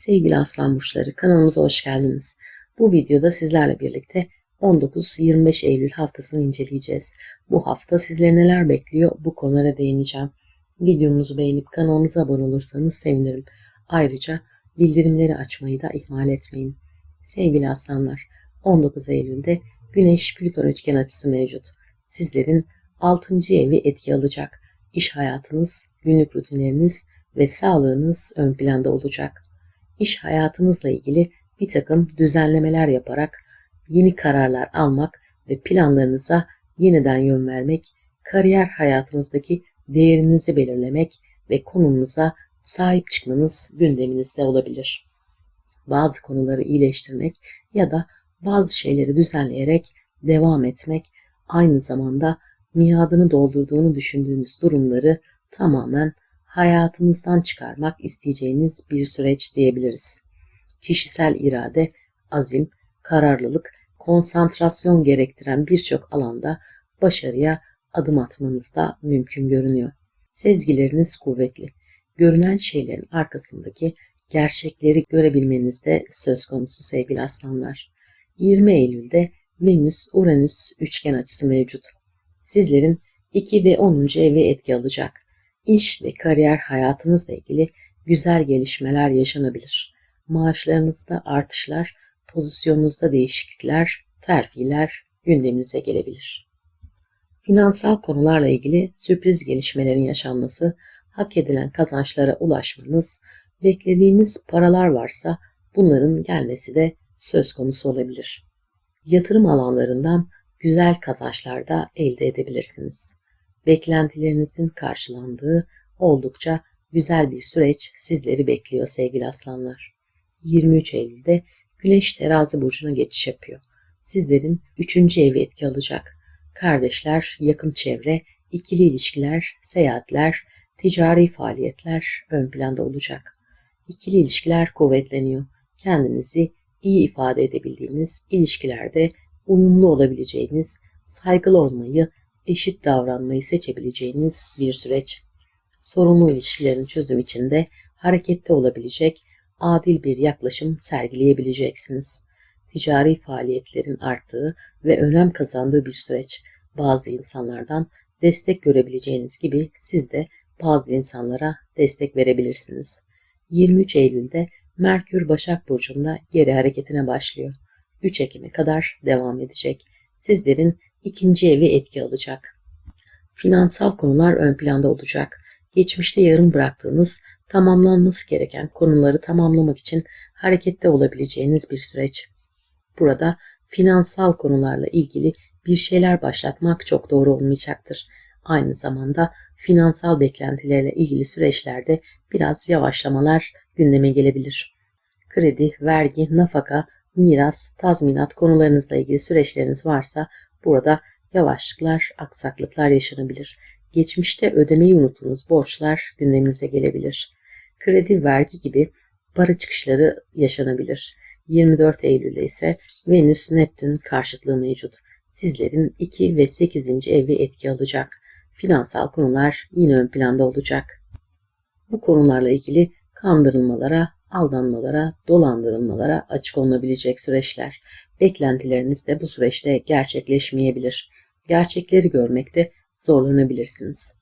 Sevgili aslan burçları kanalımıza hoş geldiniz. Bu videoda sizlerle birlikte 19-25 Eylül haftasını inceleyeceğiz. Bu hafta sizleri neler bekliyor bu konulara değineceğim. Videomuzu beğenip kanalımıza abone olursanız sevinirim. Ayrıca bildirimleri açmayı da ihmal etmeyin. Sevgili aslanlar 19 Eylül'de Güneş Plüton üçgen açısı mevcut. Sizlerin 6. evi etki alacak. İş hayatınız, günlük rutinleriniz ve sağlığınız ön planda olacak iş hayatınızla ilgili bir takım düzenlemeler yaparak yeni kararlar almak ve planlarınıza yeniden yön vermek, kariyer hayatınızdaki değerinizi belirlemek ve konumunuza sahip çıkmanız gündeminizde olabilir. Bazı konuları iyileştirmek ya da bazı şeyleri düzenleyerek devam etmek aynı zamanda miadını doldurduğunu düşündüğünüz durumları tamamen hayatınızdan çıkarmak isteyeceğiniz bir süreç diyebiliriz. Kişisel irade, azim, kararlılık, konsantrasyon gerektiren birçok alanda başarıya adım atmanız da mümkün görünüyor. Sezgileriniz kuvvetli. Görünen şeylerin arkasındaki gerçekleri görebilmeniz de söz konusu sevgili aslanlar. 20 Eylül'de Venüs-Uranüs üçgen açısı mevcut. Sizlerin 2 ve 10. evi etki alacak iş ve kariyer hayatınızla ilgili güzel gelişmeler yaşanabilir. Maaşlarınızda artışlar, pozisyonunuzda değişiklikler, terfiler gündeminize gelebilir. Finansal konularla ilgili sürpriz gelişmelerin yaşanması, hak edilen kazançlara ulaşmanız, beklediğiniz paralar varsa bunların gelmesi de söz konusu olabilir. Yatırım alanlarından güzel kazançlar da elde edebilirsiniz beklentilerinizin karşılandığı oldukça güzel bir süreç sizleri bekliyor sevgili aslanlar. 23 Eylül'de Güneş terazi burcuna geçiş yapıyor. Sizlerin 3. evi etki alacak. Kardeşler, yakın çevre, ikili ilişkiler, seyahatler, ticari faaliyetler ön planda olacak. İkili ilişkiler kuvvetleniyor. Kendinizi iyi ifade edebildiğiniz ilişkilerde uyumlu olabileceğiniz, saygılı olmayı eşit davranmayı seçebileceğiniz bir süreç. Sorunlu ilişkilerin çözüm içinde harekette olabilecek, adil bir yaklaşım sergileyebileceksiniz. Ticari faaliyetlerin arttığı ve önem kazandığı bir süreç. Bazı insanlardan destek görebileceğiniz gibi siz de bazı insanlara destek verebilirsiniz. 23 Eylül'de Merkür Başak Burcu'nda geri hareketine başlıyor. 3 Ekim'e kadar devam edecek. Sizlerin ikinci evi etki alacak. Finansal konular ön planda olacak. Geçmişte yarım bıraktığınız, tamamlanması gereken konuları tamamlamak için harekette olabileceğiniz bir süreç. Burada finansal konularla ilgili bir şeyler başlatmak çok doğru olmayacaktır. Aynı zamanda finansal beklentilerle ilgili süreçlerde biraz yavaşlamalar gündeme gelebilir. Kredi, vergi, nafaka, miras, tazminat konularınızla ilgili süreçleriniz varsa Burada yavaşlıklar, aksaklıklar yaşanabilir. Geçmişte ödemeyi unuttuğunuz borçlar gündeminize gelebilir. Kredi, vergi gibi para çıkışları yaşanabilir. 24 Eylül'de ise Venüs Neptün karşıtlığı mevcut. Sizlerin 2 ve 8. evi etki alacak. Finansal konular yine ön planda olacak. Bu konularla ilgili kandırılmalara, aldanmalara, dolandırılmalara açık olunabilecek süreçler. Beklentileriniz de bu süreçte gerçekleşmeyebilir. Gerçekleri görmekte zorlanabilirsiniz.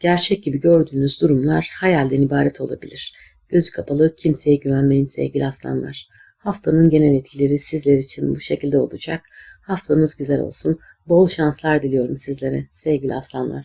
Gerçek gibi gördüğünüz durumlar hayalden ibaret olabilir. Gözü kapalı kimseye güvenmeyin sevgili aslanlar. Haftanın genel etkileri sizler için bu şekilde olacak. Haftanız güzel olsun. Bol şanslar diliyorum sizlere sevgili aslanlar.